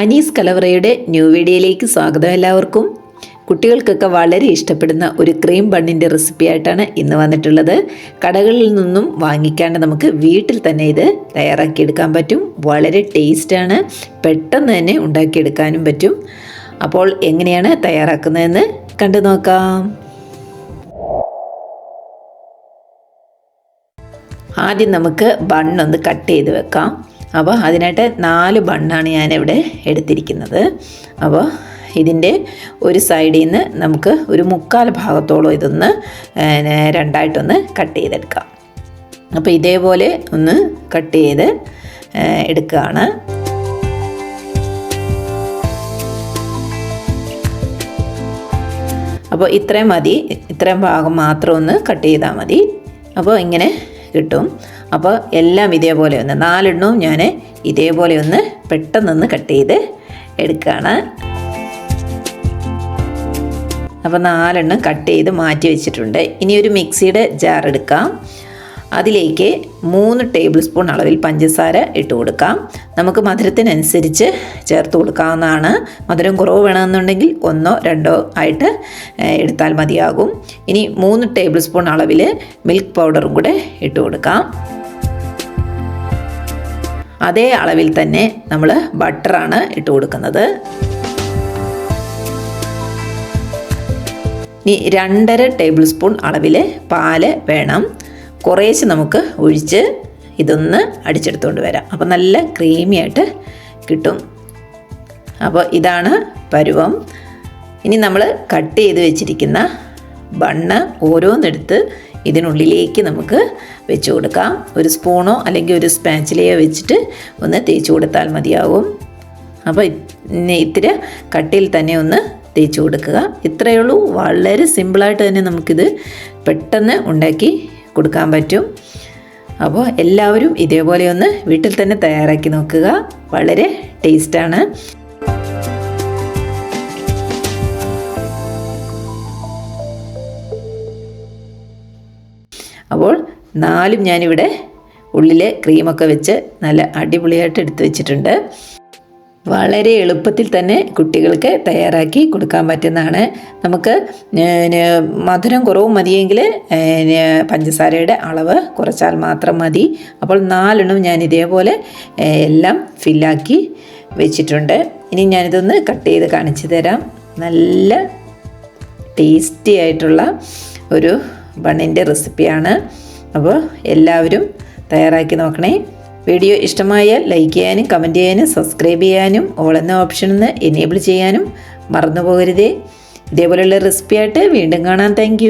Anees കലവറയുടെ new വീഡിയോയിലേക്ക് സ്വാഗതം എല്ലാവർക്കും. കുട്ടികൾക്കൊക്കെ വളരെ ഇഷ്ടപ്പെടുന്ന ഒരു ക്രീം ബണ്ണിന്റെ റെസിപ്പി ആയിട്ടാണ് ഇന്ന് വന്നിട്ടുള്ളത്. കടകളിൽ നിന്നും വാങ്ങിക്കാണ്ട് നമുക്ക് വീട്ടിൽ തന്നെ ഇത് തയ്യാറാക്കിയെടുക്കാൻ പറ്റും. വളരെ ടേസ്റ്റാണ് പെട്ടെന്ന് തന്നെ ഉണ്ടാക്കിയെടുക്കാനും പറ്റും. അപ്പോൾ എങ്ങനെയാണ് തയ്യാറാക്കുന്നതെന്ന് കണ്ടു നോക്കാം. ആദ്യം നമുക്ക് ബണ്ണൊന്ന് കട്ട് ചെയ്ത് വെക്കാം. അപ്പോൾ അതിനായിട്ട് നാല് ബണ്ണാണ് ഞാനിവിടെ എടുത്തിരിക്കുന്നത്. അപ്പോൾ ഇതിന്റെ ഒരു സൈഡിൽ നിന്ന് നമുക്ക് ഒരു മുക്കാൽ ഭാഗത്തോളം ഇതൊന്ന് രണ്ടായിട്ടൊന്ന് കട്ട് ചെയ്തെടുക്കാം. അപ്പോൾ ഇതേപോലെ ഒന്ന് കട്ട് ചെയ്ത് എടുക്കുകയാണ്. അപ്പോൾ ഇത്രയും മതി. ഇത്രയും ഭാഗം മാത്രം ഒന്ന് കട്ട് ചെയ്താൽ മതി. അപ്പോൾ ഇങ്ങനെ കിട്ടും. അപ്പോൾ എല്ലാം ഇതേപോലെ ഒന്ന് നാലെണ്ണവും ഞാൻ ഇതേപോലെ ഒന്ന് പെട്ടെന്നൊന്ന് കട്ട് ചെയ്ത് എടുക്കുകയാണ് അപ്പോൾ നാലെണ്ണം കട്ട് ചെയ്ത് മാറ്റി വെച്ചിട്ടുണ്ട്. ഇനി ഒരു മിക്സിയുടെ ജാർ എടുക്കാം. അതിലേക്ക് മൂന്ന് ടേബിൾ സ്പൂൺ അളവിൽ പഞ്ചസാര ഇട്ട് കൊടുക്കാം. നമുക്ക് മധുരത്തിനനുസരിച്ച് ചേർത്ത് കൊടുക്കാവുന്നതാണ്. മധുരം കുറവ് വേണമെന്നുണ്ടെങ്കിൽ ഒന്നോ രണ്ടോ ആയിട്ട് എടുത്താൽ മതിയാകും. ഇനി മൂന്ന് ടേബിൾ സ്പൂൺ അളവിൽ മിൽക്ക് പൗഡറും കൂടെ ഇട്ട് കൊടുക്കാം. അതേ അളവിൽ തന്നെ നമ്മൾ ബട്ടറാണ് ഇട്ട് കൊടുക്കുന്നത്. ഇനി രണ്ടര ടേബിൾ സ്പൂൺ അളവിൽ പാൽ വേണം. കുറേശ്ശെ നമുക്ക് ഒഴിച്ച് ഇതൊന്ന് അടിച്ചെടുത്തുകൊണ്ട് വരാം. അപ്പോൾ നല്ല ക്രീമി ആയിട്ട് കിട്ടും. അപ്പോൾ ഇതാണ് പരുവം. ഇനി നമ്മൾ കട്ട് ചെയ്ത് വെച്ചിരിക്കുന്ന ബണ്ണ് ഓരോന്നെടുത്ത് ഇതിനുള്ളിലേക്ക് നമുക്ക് വെച്ച് കൊടുക്കാം. ഒരു സ്പൂണോ അല്ലെങ്കിൽ ഒരു സ്പാച്ചിലയോ വെച്ചിട്ട് ഒന്ന് തേച്ച് കൊടുത്താൽ മതിയാകും അപ്പോൾ ഇത്തിരി കട്ടിയിൽ തന്നെ ഒന്ന് തേച്ച് കൊടുക്കുക. ഇത്രയേ ഉള്ളൂ. വളരെ സിമ്പിളായിട്ട് തന്നെ നമുക്കിത് പെട്ടെന്ന് ഉണ്ടാക്കി കൊടുക്കാൻ പറ്റും. അപ്പോൾ എല്ലാവരും ഇതേപോലെ ഒന്ന് വീട്ടിൽ തന്നെ തയ്യാറാക്കി നോക്കുക. വളരെ ടേസ്റ്റാണ്. അപ്പോൾ നാലും ഞാനിവിടെ ഉള്ളിൽ ക്രീമൊക്കെ വെച്ച് നല്ല അടിപൊളിയായിട്ട് എടുത്തു വെച്ചിട്ടുണ്ട്. വളരെ എളുപ്പത്തിൽ തന്നെ കുട്ടികൾക്ക് തയ്യാറാക്കി കൊടുക്കാൻ പറ്റുന്നതാണ്. നമുക്ക് മധുരം കുറവ് മതിയെങ്കിൽ പഞ്ചസാരയുടെ അളവ് കുറച്ചാൽ മാത്രം മതി. അപ്പോൾ നാലെണ്ണം ഞാൻ ഇതേപോലെ എല്ലാം ഫില്ലാക്കി വെച്ചിട്ടുണ്ട്. ഇനി ഞാനിതൊന്ന് കട്ട് ചെയ്ത് കാണിച്ചു തരാം. നല്ല ടേസ്റ്റി ആയിട്ടുള്ള ഒരു ബണ്ണിന്റെ റെസിപ്പിയാണ്. അപ്പോൾ എല്ലാവരും തയ്യാറാക്കി നോക്കണേ. വീഡിയോ ഇഷ്ടമായാൽ ലൈക്ക് ചെയ്യാനും കമന്റ് ചെയ്യാനും സബ്സ്ക്രൈബ് ചെയ്യാനും ഓൾ എന്ന ഓപ്ഷൻ ഒന്ന് എനേബിൾ ചെയ്യാനും മറന്നു പോകരുതേ ഇതേപോലെയുള്ള റെസിപ്പിയായിട്ട് വീണ്ടും കാണാം. താങ്ക്